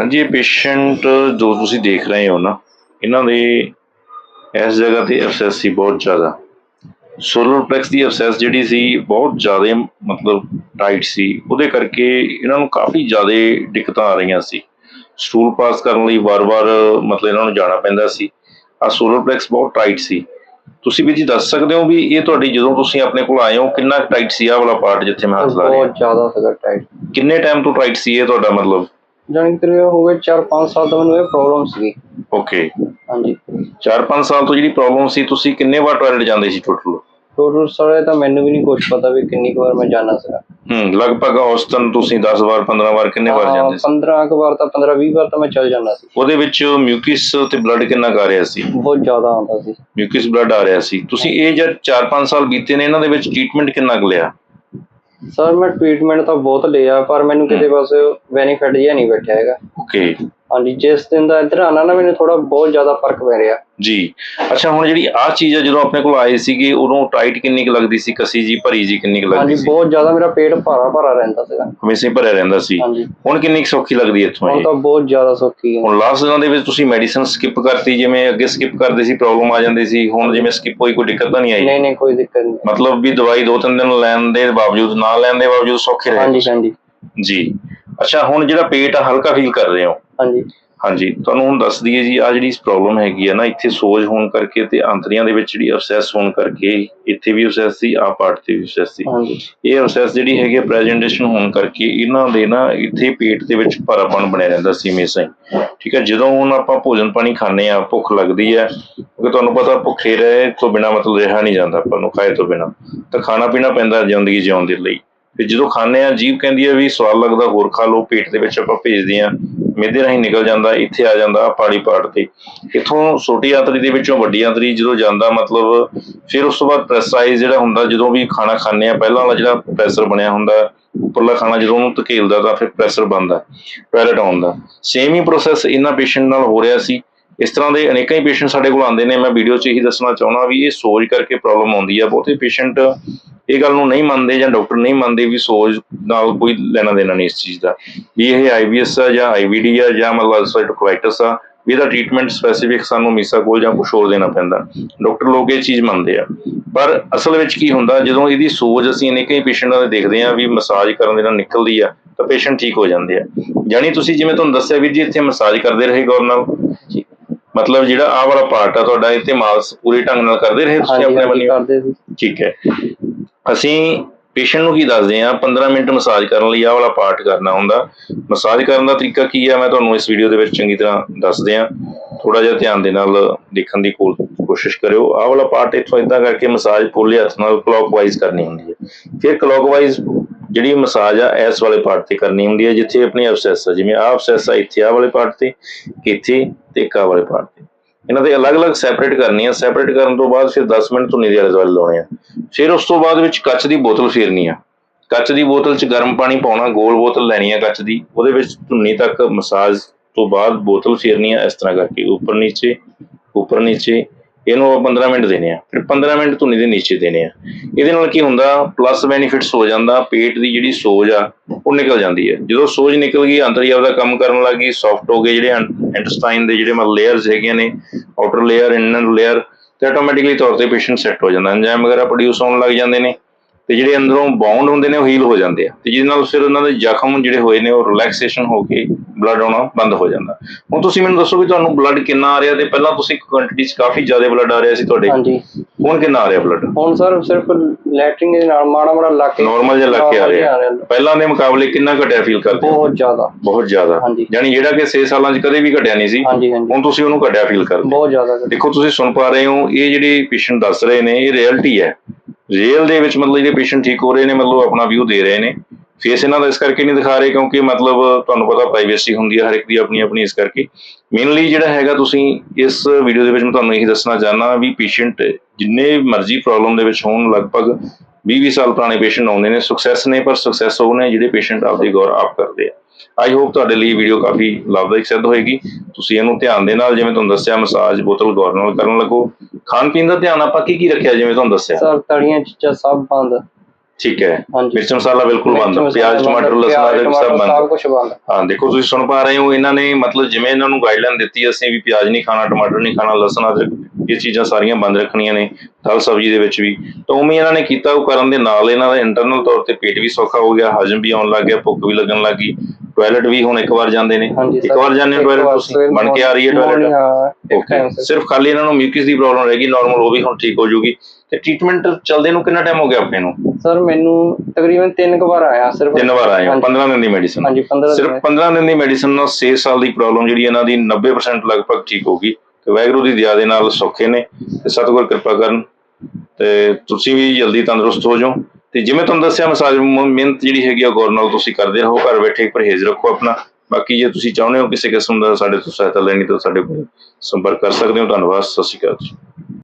ਹਾਂਜੀ ਇਹ ਪੇਸ਼ੈਂਟ ਜੋ ਤੁਸੀਂ ਦੇਖ ਰਹੇ ਹੋ ਨਾ ਇਹਨਾਂ ਦੇ ਇਸ ਜਗ੍ਹਾ ਤੇ ਅਬਸੈਸ ਸੀ ਬਹੁਤ ਜ਼ਿਆਦਾ। ਸੋਲਰ ਪਲੈਕਸ ਦੀ ਅਬਸੈਸ ਜਿਹੜੀ ਸੀ ਬਹੁਤ ਜ਼ਿਆਦਾ ਮਤਲਬ ਟਾਈਟ ਸੀ। ਉਹਦੇ ਕਰਕੇ ਇਹਨਾਂ ਨੂੰ ਕਾਫੀ ਜ਼ਿਆਦਾ ਦਿੱਕਤਾਂ ਆ ਰਹੀਆਂ ਸੀ। ਸਟੂਲ ਪਾਸ ਕਰਨ ਲਈ ਵਾਰ-ਵਾਰ ਮਤਲਬ ਇਹਨਾਂ ਨੂੰ ਜਾਣਾ ਪੈਂਦਾ ਸੀ। ਆ ਸੋਲਰ ਪਲੈਕਸ ਬਹੁਤ ਟਾਈਟ ਸੀ। ਤੁਸੀਂ ਵੀ ਜੀ ਦੱਸ ਸਕਦੇ ਹੋ ਵੀ ਇਹ ਤੁਹਾਡੀ ਜਦੋਂ ਤੁਸੀਂ ਆਪਣੇ ਕੋਲ ਆਏ ਹੋ ਕਿੰਨਾ ਟਾਈਟ ਸੀ ਆਹ ਵਾਲਾ ਪਾਰਟ ਜਿੱਥੇ ਮੈਂ ਹੱਥ ਲਾ ਰਿਹਾ? ਬਹੁਤ ਜ਼ਿਆਦਾ ਸੀਗਾ ਟਾਈਟ ਕਿੰਨੇ ਟਾਈਮ ਤੋਂ ਟਾਈਟ ਸੀ ਇਹ ਤੁਹਾਡਾ ਮਤਲਬ? ਜਾਣੀ ਕਿ ਹੋ ਗਏ 4-5 ਸਾਲ ਤੋਂ ਮੈਨੂੰ ਇਹ ਪ੍ਰੋਬਲਮ ਸੀਗੀ। ਓਕੇ ਹਾਂਜੀ। 4-5 ਸਾਲ ਤੋਂ ਜਿਹੜੀ ਪ੍ਰੋਬਲਮ ਸੀ ਤੁਸੀਂ ਕਿੰਨੇ ਵਾਰ ਟਾਇਲਟ ਜਾਂਦੇ ਸੀ ਟੋਟਲ ਟੋਟਲ ਸਾਰੇ ਤਾਂ ਮੈਨੂੰ ਵੀ ਨਹੀਂ ਕੁਝ ਪਤਾ ਵੀ ਕਿੰਨੀ ਕੁ ਵਾਰ ਮੈਂ ਜਾਣਾ ਸੀਗਾ। ਹੂੰ ਲਗਭਗ ਔਸਤਨ ਤੁਸੀਂ 10 ਵਾਰ 15 ਵਾਰ ਕਿੰਨੇ ਵਾਰ ਜਾਂਦੇ ਸੀ? 15 ਕੁ ਵਾਰ ਤਾਂ 15-20 ਵਾਰ ਤਾਂ ਮੈਂ ਚੱਲ ਜਾਂਦਾ ਸੀ। ਉਹਦੇ ਵਿੱਚ ਮਿਊਕਿਸ ਤੇ ਬਲੱਡ ਕਿੰਨਾ ਕੁ ਆ ਰਿਹਾ ਸੀ? ਬਹੁਤ ਜ਼ਿਆਦਾ ਆਉਂਦਾ ਸੀ। ਮਿਊਕਿਸ ਬਲੱਡ ਆ ਰਿਹਾ ਸੀ। ਤੁਸੀਂ ਇਹ ਜਦ 4-5 ਸਾਲ ਬੀਤੇ ਨੇ ਇਹਨਾਂ ਦੇ ਵਿੱਚ ਟ੍ਰੀਟਮੈਂਟ ਕਿੰਨਾ ਕੁ ਲਿਆ? ਸਰ ਮੈਂ ਟ੍ਰੀਟਮੈਂਟ ਤਾਂ ਬਹੁਤ ਲਿਆ ਪਰ ਮੈਨੂੰ ਕਿਸੇ ਪਾਸੇ ਬੈਨੀਫਿਟ ਜਿਹਾ ਨਹੀਂ ਬੈਠਿਆ ਹੈਗਾ। ਓਕੇ ਹਾਂਜੀ ਜਿਸ ਦਿਨ ਦਾ ਇੱਧਰ ਆਣਾ ਨਾ ਮੈਨੂੰ ਥੋੜਾ ਬਹੁਤ ਜ਼ਿਆਦਾ ਫ਼ਰਕ ਪੈ ਰਿਹਾ। ਜੀ। ਅੱਛਾ ਹੁਣ ਜਿਹੜੀ ਆਹ ਚੀਜ਼ ਆ ਜਦੋਂ ਆਪਣੇ ਕੋਲ ਆਏ ਸੀਗੇ ਉਦੋਂ ਟਾਈਟ ਕਿੰਨੀ ਕੁ ਲੱਗਦੀ ਸੀ? ਕਸੀ ਜੀ ਭਰੀ ਜੀ ਕਿੰਨੀ ਕੁ ਲੱਗਦੀ ਹਾਂਜੀ ਸੀ? ਬਹੁਤ ਜ਼ਿਆਦਾ ਮੇਰਾ ਪੇਟ ਭਾਰਾ ਭਾਰਾ ਰਹਿੰਦਾ ਸੀਗਾ। ਹਮੇਸ਼ਾ ਹੀ ਭਰਿਆ ਰਹਿੰਦਾ ਸੀ। ਹਾਂਜੀ। ਹੁਣ ਕਿੰਨੀ ਕੁ ਸੌਖੀ ਲੱਗਦੀ ਹੈ ਇੱਥੋਂ ਹੁਣ ਇਹ? ਤਾਂ ਬਹੁਤ ਜ਼ਿਆਦਾ ਸੌਖੀ ਹੈ। ਹੁਣ ਲਾਸਟ ਦਿਨਾਂ ਦੇ ਵਿੱਚ ਤੁਸੀਂ ਮੈਡੀਸਨ ਸਕਿਪ ਕਰਤੀ ਜਿਵੇਂ ਅੱਗੇ ਸਕਿਪ ਕਰਦੇ ਸੀ ਪ੍ਰੋਬਲਮ ਆ ਜਾਂਦੀ ਸੀ ਹੁਣ ਜਿਵੇਂ ਸਕਿਪ ਹੋਈ ਕੋਈ ਦਿੱਕਤ ਤਾਂ ਨਹੀਂ ਆਈ? ਨਹੀਂ ਨਹੀਂ ਕੋਈ ਦਿੱਕਤ ਨਹੀਂ। ਮਤਲਬ ਵੀ ਦਵਾਈ ਦੋ ਤਿੰਨ ਦਿਨ ਲੈਣ ਦੇ ਬਾਵਜੂਦ ਨਾ ਲੈਣ ਦੇ ਬਾਵਜੂਦ ਸੌਖੇ ਰਹੇ। ਹਾਂਜੀ ਹਾਂਜੀ। ਜੀ। ਅੱਛਾ ਹੁਣ ਜਿਹੜਾ ਪੇਟ ਆ ਹਲਕਾ ਫੀਲ ਕਰ ਰਹੇ ਹੋ? ਹਾਂਜੀ। ਹਾਂਜੀ ਤੁਹਾਨੂੰ ਹੁਣ ਦੱਸ ਦਈਏ ਜੀ ਆ ਜਿਹੜੀ ਪ੍ਰੋਬਲਮ ਹੈਗੀ ਆ ਨਾ ਇੱਥੇ ਸੋਜ ਹੋਣ ਕਰਕੇ ਤੇ ਆਂਤੜੀਆਂ ਦੇ ਵਿੱਚ ਜਿਹੜੀ ਅਬਸੈਸ ਹੋਣ ਕਰਕੇ ਇੱਥੇ ਵੀ ਅਬਸੈਸ ਸੀ ਆ ਪਾਰਟ ਤੇ ਵੀ ਅਬਸੈਸ ਸੀ। ਇਹ ਅਬਸੈਸ ਜਿਹੜੀ ਹੈਗੀ ਪ੍ਰੈਜੈਂਟੇਸ਼ਨ ਹੋਣ ਕਰਕੇ ਇਹਨਾਂ ਦੇ ਨਾ ਇੱਥੇ ਪੇਟ ਦੇ ਵਿੱਚ ਭਾਰਾਪਣ ਬਣਿਆ ਰਹਿੰਦਾ ਸੀ ਹਮੇਸ਼ਾ ਹੀ। ਠੀਕ ਹੈ ਜਦੋਂ ਹੁਣ ਆਪਾਂ ਭੋਜਨ ਪਾਣੀ ਖਾਂਦੇ ਆ ਭੁੱਖ ਲੱਗਦੀ ਹੈ ਕਿਉਂਕਿ ਤੁਹਾਨੂੰ ਪਤਾ ਭੁੱਖੇ ਰਹੇ ਤੋਂ ਬਿਨਾ ਮਤਲਬ ਰਿਹਾ ਨਹੀਂ ਜਾਂਦਾ ਆਪਾਂ ਨੂੰ ਖਾਏ ਤੋਂ ਬਿਨਾ। ਤਾਂ ਖਾਣਾ ਪੀਣਾ ਪੈਂਦਾ ਜ਼ਿੰਦਗੀ ਜਿਉਣ ਦੇ ਲਈ। ਤੇ ਜਦੋਂ ਖਾਂਦੇ ਆ ਜੀਭ ਕਹਿੰਦੀ ਹੈ ਵੀ ਸਵਾਦ ਲੱਗਦਾ, ਹੋਰ ਖਾ ਲਓ, ਪੇਟ ਦੇ ਵਿੱਚ ਆਪਾਂ ਭੇਜਦੇ ਆ ਮਿਹਦੇ ਰਾਹੀਂ ਨਿਕਲ ਜਾਂਦਾ, ਇੱਥੇ ਆ ਜਾਂਦਾ ਪਾੜੀ ਪਾੜ ਤੇ। ਇਥੋਂ ਛੋਟੀ ਆਂਤਰੀ ਦੇ ਵਿੱਚੋਂ ਵੱਡੀ ਆਂਤਰੀ ਜਦੋਂ ਜਾਂਦਾ, ਮਤਲਬ ਫਿਰ ਉਸ ਤੋਂ ਬਾਅਦ ਪ੍ਰੈਸਰਾਈਜ਼ ਜਿਹੜਾ ਹੁੰਦਾ, ਜਦੋਂ ਵੀ ਖਾਣਾ ਖਾਂਦੇ ਆ ਪਹਿਲਾਂ ਵਾਲਾ ਜਿਹੜਾ ਪ੍ਰੈਸ਼ਰ ਬਣਿਆ ਹੁੰਦਾ, ਉੱਪਰਲਾ ਖਾਣਾ ਜਦੋਂ ਉਹਨੂੰ ਧਕੇਲਦਾ, ਤਾਂ ਫਿਰ ਪ੍ਰੈਸ਼ਰ ਬਣਦਾ ਪੈਰਟ ਆਉਂਦਾ ਸੇਮ ਹੀ ਪ੍ਰੋਸੈਸ ਇਹਨਾਂ ਪੇਸ਼ੈਂਟ ਨਾਲ ਹੋ ਰਿਹਾ ਸੀ। ਇਸ ਤਰ੍ਹਾਂ ਦੇ ਅਨੇਕਾਂ ਹੀ ਪੇਸ਼ੈਂਟ ਸਾਡੇ ਕੋਲ ਆਉਂਦੇ ਨੇ। ਮੈਂ ਵੀਡੀਓ 'ਚ ਇਹੀ ਦੱਸਣਾ ਚਾਹੁੰਦਾ ਵੀ ਇਹ ਸੋਜ ਕਰਕੇ ਪ੍ਰੋਬਲਮ ਆਉਂਦੀ ਆ। ਬਹੁਤੇ ਪੇਸ਼ੈਂਟ ਇਹ ਗੱਲ ਨੂੰ ਨਹੀਂ ਮੰਨਦੇ ਜਾਂ ਡਾਕਟਰ ਨਹੀਂ ਮੰਨਦੇ ਵੀ ਸੋਜ ਨਾਲ ਕੋਈ ਲੈਣਾ ਦੇਣਾ ਨਹੀਂ ਇਸ ਚੀਜ਼ ਦਾ। ਵੀ ਇਹ ਆਈਬੀਐਸ ਆ ਜਾਂ ਆਈਵੀਡੀ ਆ ਜਾਂ ਮਤਲਬ ਅਲਸਰੇਟਿਵ ਕੋਲਾਈਟਿਸ ਆ ਵੀ ਇਹਦਾ ਟ੍ਰੀਟਮੈਂਟ ਸਪੈਸੀਫਿਕ ਸਾਨੂੰ ਮੀਸਾ ਕੋਲ ਜਾਂ ਕੁਝ ਹੋਰ ਦੇਣਾ ਪੈਂਦਾ। ਡਾਕਟਰ ਲੋਕ ਇਹ ਚੀਜ਼ ਮੰਨਦੇ ਆ। ਪਰ ਅਸਲ ਵਿੱਚ ਕੀ ਹੁੰਦਾ ਜਦੋਂ ਇਹਦੀ ਸੋਜ ਅਸੀਂ ਅਨੇਕਾਂ ਪੇਸ਼ੈਂਟਾਂ ਦੇ ਦੇਖਦੇ ਆ ਵੀ ਮਸਾਜ ਕਰਨ ਦੇ ਨਾਲ ਨਿਕਲਦੀ ਆ ਤਾਂ ਪੇਸ਼ੈਂਟ ਠੀਕ ਹੋ ਜਾਂਦੇ ਆ। ਜਾਣੀ ਤੁਸੀਂ ਜਿਵੇਂ ਤੁਹਾਨੂੰ ਦੱਸਿਆ ਵੀਰ ਜੀ ਇੱਥੇ ਮਸਾਜ ਕਰਦੇ ਰਹੇ ਗੌਰ ਨਾਲ ਜੀ ਮਤਲਬ ਜਿਹੜਾ ਆਹ ਵਾਲਾ ਪਾਰਟ ਆ ਤੁਹਾਡਾ ਇੱਥੇ ਮਾਲਸ ਪੂਰੇ ਢੰਗ ਨਾਲ ਕਰਦੇ ਰਹੇ ਤੁਸੀਂ ਆਪਣੇ ਵੱਲੋਂ? ਠੀਕ ਹੈ। ਅਸੀਂ ਪੇਸ਼ੈਂਟ ਨੂੰ ਕੀ ਦੱਸਦੇ ਆ 15 ਮਿੰਟ ਮਸਾਜ ਕਰਨ ਲਈ ਆਹ ਵਾਲਾ ਪਾਰਟ ਕਰਨਾ ਹੁੰਦਾ। ਮਸਾਜ ਕਰਨ ਦਾ ਤਰੀਕਾ ਕੀ ਹੈ, ਮੈਂ ਤੁਹਾਨੂੰ ਇਸ ਵੀਡੀਓ ਦੇ ਵਿੱਚ ਚੰਗੀ ਤਰ੍ਹਾਂ ਦੱਸਦੇ ਆ ਥੋੜਾ ਜਿਹਾ ਧਿਆਨ ਦੇ ਨਾਲ ਦੇਖਣ ਦੀ ਕੋਲ- ਕੋਸ਼ਿਸ਼ ਕਰਿਓ। ਆਹ ਵਾਲਾ ਪਾਰਟ ਇੱਥੋਂ ਇਦਾਂ ਕਰਕੇ ਮਸਾਜ ਪੂਰੇ ਹੱਥ ਨਾਲ ਕਲੌਕਵਾਈਜ਼ ਕਰਨੀ ਹੁੰਦੀ ਹੈ। ਫਿਰ ਕਲੌਕਵਾਈਜ਼ ਜਿਹੜੀ ਮਸਾਜ ਆ, ਇਸ ਵਾਲੇ ਪਾਰਟ ਤੇ ਕਰਨੀ ਹੁੰਦੀ ਹੈ, ਜਿੱਥੇ ਆਪਣੀ ਅਬਸੈਸ ਆ, ਜਿਵੇਂ ਆਹ ਅਬਸੈਸ ਆ ਇੱਥੇ, ਆਹ ਵਾਲੇ ਪਾਰਟ ਤੇ, ਇੱਥੇ ਤੇ ਇੱਕ ਆਹ ਵਾਲੇ ਪਾਰਟ ਤੇ। ਇਹਨਾਂ ਦੇ ਅਲੱਗ-ਅਲੱਗ ਸੈਪਰੇਟ ਕਰਨੀ ਆ। ਸੈਪਰੇਟ ਕਰਨ ਤੋਂ ਬਾਅਦ ਫਿਰ 10 ਮਿੰਟ ਧੁੰਨੀ ਦੇ ਆਲੇ ਦੁਆਲੇ ਲਾਉਣੇ ਆ। ਫਿਰ ਉਸ ਤੋਂ ਬਾਅਦ ਵਿੱਚ ਕੱਚ ਦੀ ਬੋਤਲ ਫੇਰਨੀ ਆ। ਕੱਚ ਦੀ ਬੋਤਲ 'ਚ ਗਰਮ ਪਾਣੀ ਪਾਉਣਾ, ਗੋਲ ਬੋਤਲ ਲੈਣੀ ਆ ਕੱਚ ਦੀ। ਉਹਦੇ ਵਿੱਚ ਧੁੰਨੀ ਤੱਕ ਮਸਾਜ ਤੋਂ ਬਾਅਦ ਬੋਤਲ ਫੇਰਨੀ ਆ ਇਸ ਤਰ੍ਹਾਂ ਕਰਕੇ। ਉੱਪਰ ਨੀਚੇ ਉੱਪਰ ਨੀਚੇ ਇਹਨੂੰ ਆਪਾਂ 15 ਮਿੰਟ ਦੇਣੇ ਆ। ਫਿਰ 15 ਮਿੰਟ ਧੁਨੀ ਦੇ ਨੀਚੇ ਦੇਣੇ ਆ। ਇਹਦੇ ਨਾਲ ਕੀ ਹੁੰਦਾ ਪਲੱਸ ਬੈਨੀਫਿਟਸ ਹੋ ਜਾਂਦਾ, ਪੇਟ ਦੀ ਜਿਹੜੀ ਸੋਜ ਆ, ਉਹ ਨਿਕਲ ਜਾਂਦੀ ਹੈ ਜਦੋਂ ਸੋਜ ਨਿਕਲ ਗਈ ਅੰਤਰੀ ਆਪਦਾ ਕੰਮ ਕਰਨ ਲੱਗੀ ਸੌਫਟ ਹੋ ਗਏ ਜਿਹੜੇ ਇੰਟੈਸਟਾਈਨ ਦੇ ਜਿਹੜੇ ਮਤਲਬ ਲੇਅਰਸ ਹੈਗੀਆਂ ਨੇ ਆਊਟਰ ਲੇਅਰ ਇਨਰ ਲੇਅਰ ਤੇ ਆਟੋਮੈਟਿਕਲੀ ਤੌਰ ਤੇ ਪੇਸ਼ੈਂਟ ਸੈੱਟ ਹੋ ਜਾਂਦਾ। ਐਂਜ਼ਾਈਮ ਵਗੈਰਾ ਪ੍ਰੋਡਿਊਸ ਹੋਣ ਲੱਗ ਜਾਂਦੇ ਨੇ। ਤੇ ਜਿਹੜੇ ਅੰਦਰੋਂ ਬਾਉਂਡ ਹੁੰਦੇ ਨੇ ਉਹ ਹੀਲ ਹੋ ਜਾਂਦੇ ਆ। ਤੇ ਜਿਹਦੇ ਨਾਲ ਫਿਰ ਉਹਨਾਂ ਦੇ ਜ਼ਖਮ ਜਿਹੜੇ ਹੋਏ ਨੇ ਉਹ ਰਿਲੈਕਸੇਸ਼ਨ ਹੋ ਕੇ ਬਲੱਡ ਆਉਣਾ ਬੰਦ ਹੋ ਜਾਂਦਾ। ਹੁਣ ਤੁਸੀਂ ਮੈਨੂੰ ਦੱਸੋ ਵੀ ਤੁਹਾਨੂੰ ਬਲੱਡ ਕਿੰਨਾ ਆ ਰਿਹਾ ਤੇ ਪਹਿਲਾਂ ਤੁਸੀਂ ਕੁਆਂਟੀਟੀ 'ਚ ਕਾਫੀ ਜ਼ਿਆਦਾ ਬਲੱਡ ਆ ਰਿਹਾ ਸੀ ਤੁਹਾਡੇ। ਹਾਂਜੀ। ਹੁਣ ਕਿੰਨਾ ਆ ਰਿਹਾ ਬਲੱਡ ਹੁਣ ਸਰ ਸਿਰਫ ਲੈਟਰਿੰਗ ਦੇ ਨਾਲ ਮਾੜਾ ਮਾੜਾ ਲੱਗ ਕੇ ਨਾਰਮਲ ਜਿਹਾ ਲੱਗ ਕੇ ਆ ਰਿਹਾ। ਪਹਿਲਾਂ ਦੇ ਮੁਕਾਬਲੇ ਕਿੰਨਾ ਘਟਿਆ ਫੀਲ ਕਰਦੇ ਹੋ? ਬਹੁਤ ਜ਼ਿਆਦਾ। ਬਹੁਤ ਜ਼ਿਆਦਾ। ਯਾਨੀ ਜਿਹੜਾ ਕਿ 6 ਸਾਲਾਂ 'ਚ ਕਦੇ ਵੀ ਘਟਿਆ ਨਹੀਂ ਸੀ ਹੁਣ ਤੁਸੀਂ ਉਹਨੂੰ ਘਟਿਆ ਫੀਲ ਕਰਦੇ। ਬਹੁਤ ਜ਼ਿਆਦਾ ਦੇਖੋ ਤੁਸੀਂ ਸੁਣ ਪਾ ਰਹੇ ਹੋ ਇਹ ਜਿਹੜੇ ਪੇਸ਼ੈਂਟ ਦੱਸ ਰਹੇ ਨੇ ਇਹ ਰਿਐਲਿਟੀ ਹੈ। ਰੀਅਲ ਦੇ ਵਿੱਚ ਮਤਲਬ ਜਿਹੜੇ ਪੇਸ਼ੈਂਟ ਠੀਕ ਹੋ ਰਹੇ ਨੇ, ਮਤਲਬ ਆਪਣਾ ਵਿਊ ਦੇ ਰਹੇ ਨੇ। ਫੇਸ ਇਹਨਾਂ ਦਾ ਇਸ ਕਰਕੇ ਨਹੀਂ ਦਿਖਾ ਰਹੇ ਕਿਉਂਕਿ ਮਤਲਬ ਤੁਹਾਨੂੰ ਪਤਾ ਪ੍ਰਾਈਵੇਸੀ ਹੁੰਦੀ ਹੈ ਹਰ ਇੱਕ ਦੀ ਆਪਣੀ ਆਪਣੀ ਇਸ ਕਰਕੇ। ਮੇਨਲੀ ਜਿਹੜਾ ਹੈਗਾ ਤੁਸੀਂ ਇਸ ਵੀਡੀਓ ਦੇ ਵਿੱਚ ਮੈਂ ਤੁਹਾਨੂੰ ਇਹੀ ਦੱਸਣਾ ਚਾਹਨਾ ਵੀ ਪੇਸ਼ੈਂਟ ਜਿੰਨੇ ਮਰਜ਼ੀ ਪ੍ਰੋਬਲਮ ਦੇ ਵਿੱਚ ਹੋਣ, ਲਗਭਗ 20-20 ਸਾਲ ਪੁਰਾਣੇ ਪੇਸ਼ੈਂਟ ਆਉਂਦੇ ਨੇ ਸਕਸੈਸ ਨੇ ਪਰ ਸਕਸੈਸ ਉਹ ਨੇ ਜਿਹੜੇ ਪੇਸ਼ੈਂਟ ਆਪਦੀ ਗੌਰ ਆਪ ਕਰਦੇ ਆ। ਆਈ ਹੋਪ ਤੁਹਾਡੇ ਲਈ ਵੀਡੀਓ ਕਾਫੀ ਲਾਭਦਾਇਕ ਸਿੱਧ ਹੋਏਗੀ। ਤੁਸੀਂ ਇਹਨੂੰ ਧਿਆਨ ਦੇ ਨਾਲ ਜਿਵੇਂ ਤੁਹਾਨੂੰ ਦੱਸਿਆ, ਮਸਾਜ ਬੋਤਲ ਗੌਰ ਨਾਲ ਕਰਨ ਲੱਗੋ। ਖਾਣ ਪੀਣ ਦਾ ਧਿਆਨ ਆਪਾਂ ਕੀ ਕੀ ਰੱਖਿਆ ਜਿਵੇਂ ਤੁਹਾਨੂੰ ਦੱਸਿਆ? ਸਰ ਤਲੀਆਂ ਚੀਜ਼ਾਂ ਸਭ ਬੰਦ। ਠੀਕ ਹੈ। ਹਾਂਜੀ। ਮਿਰਚ ਮਸਾਲਾ ਬਿਲਕੁਲ ਬੰਦ। ਪਿਆਜ਼ ਟਮਾਟਰ ਬੰਦ, ਲਸਣ ਪਿਆਜ਼, ਅਦਰਕ ਸਭ ਟਮਾਟਰ ਬੰਦ। ਸਭ ਕੁਝ ਬੰਦ। ਹਾਂ ਦੇਖੋ ਤੁਸੀਂ ਸੁਣ ਪਾ ਰਹੇ ਹੋ ਇਹਨਾਂ ਨੇ ਮਤਲਬ ਜਿਵੇਂ ਇਹਨਾਂ ਨੂੰ ਗਾਈਡਲਾਈਨ ਦਿੱਤੀ ਅਸੀਂ ਵੀ ਪਿਆਜ਼ ਨਹੀਂ ਖਾਣਾ ਟਮਾਟਰ ਨਹੀਂ ਖਾਣਾ ਲਸਣ ਅਦਰਕ ਇਹ ਚੀਜ਼ਾਂ ਸਾਰੀਆਂ ਬੰਦ ਰੱਖਣੀਆਂ ਨੇ ਦਾਲ ਸਬਜ਼ੀ ਦੇ ਵਿੱਚ ਵੀ। ਤਾਂ ਉਵੇਂ ਇਹਨਾਂ ਨੇ ਕੀਤਾ ਉਹ ਕਰਨ ਦੇ ਨਾਲ ਇਹਨਾਂ ਦਾ ਇੰਟਰਨਲ ਤੌਰ ਤੇ ਪੇਟ ਵੀ ਸੌਖਾ ਹੋ ਗਿਆ ਹਜਮ ਵੀ ਆਉਣ ਲੱਗ ਗਿਆ ਭੁੱਖ ਵੀ ਲੱਗਣ ਲੱਗ ਟਾਇਲਟ ਵੀ ਹੁਣ ਇੱਕ ਵਾਰ ਜਾਂਦੇ ਨੇ। ਇੱਕ ਵਾਰ ਜਾਂਦੇ ਹੋ ਟਾਇਲਟ ਤੁਸੀਂ ਬਣ ਕੇ ਆ ਰਹੀ ਹੈ ਟਾਇਲਟ ਹਾਂ ਓਕੇ ਸਿਰਫ ਖਾਲੀ ਇਹਨਾਂ ਨੂੰ ਮਿਊਕਿਸ ਦੀ ਪ੍ਰੋਬਲਮ ਰਹੇਗੀ ਨਾਰਮਲ ਉਹ ਵੀ ਹੁਣ ਠੀਕ ਹੋ ਜੂਗੀ ਤੇ ਟ੍ਰੀਟਮੈਂਟ ਚੱਲਦੇ ਨੂੰ ਕਿੰਨਾ ਟਾਈਮ ਹੋ ਗਿਆ ਆਪਣੇ ਨੂੰ? ਸਰ ਮੈਨੂੰ ਤਕਰੀਬਨ ਤਿੰਨ ਕੁ ਵਾਰ ਆਇਆ ਸਿਰਫ। ਤਿੰਨ ਵਾਰ ਆਏ ਹੋ ਹਾਂਜੀ, 15 ਦਿਨ ਦੀ ਮੈਡੀਸਿਨ ਹਾਂਜੀ 15 ਸਿਰਫ 15 ਦਿਨ ਦੀ ਮੈਡੀਸਿਨ ਨਾਲ 6 ਸਾਲ ਦੀ ਪ੍ਰੋਬਲਮ ਜਿਹੜੀ ਇਹਨਾਂ ਦੀ 90% ਲਗਭਗ ਠੀਕ ਹੋਗੀ ਤੇ ਵਾਹਿਗੁਰੂ ਦੀ ਦਇਆ ਦੇ ਨਾਲ ਸੌਖੇ ਨੇ। ਤੇ ਸਤਿਗੁਰ ਕਿਰਪਾ ਕਰਨ। ਤੇ ਤੁਸੀਂ ਵੀ ਜਲਦੀ ਤੰਦਰੁਸਤ ਹੋ ਜਾਓ। ਤੇ ਜਿਵੇਂ ਤੁਹਾਨੂੰ ਦੱਸਿਆ, ਮਸਾਜ ਮਿਹਨਤ ਜਿਹੜੀ ਹੈਗੀ ਆ ਗੌਰ ਨਾਲ ਤੁਸੀਂ ਕਰਦੇ ਰਹੋ, ਘਰ ਬੈਠੇ ਪਰਹੇਜ਼ ਰੱਖੋ ਆਪਣਾ। ਬਾਕੀ ਜੇ ਤੁਸੀਂ ਚਾਹੁੰਦੇ ਹੋ ਕਿਸੇ ਕਿਸਮ ਦਾ ਸਾਡੇ ਤੋਂ ਸਹਾਇਤਾ ਲੈਣੀ, ਤਾਂ ਸਾਡੇ ਕੋਲ ਸੰਪਰਕ ਕਰ ਸਕਦੇ ਹੋ। ਧੰਨਵਾਦ, ਸਤਿ ਸ਼੍ਰੀ ਅਕਾਲ ਜੀ।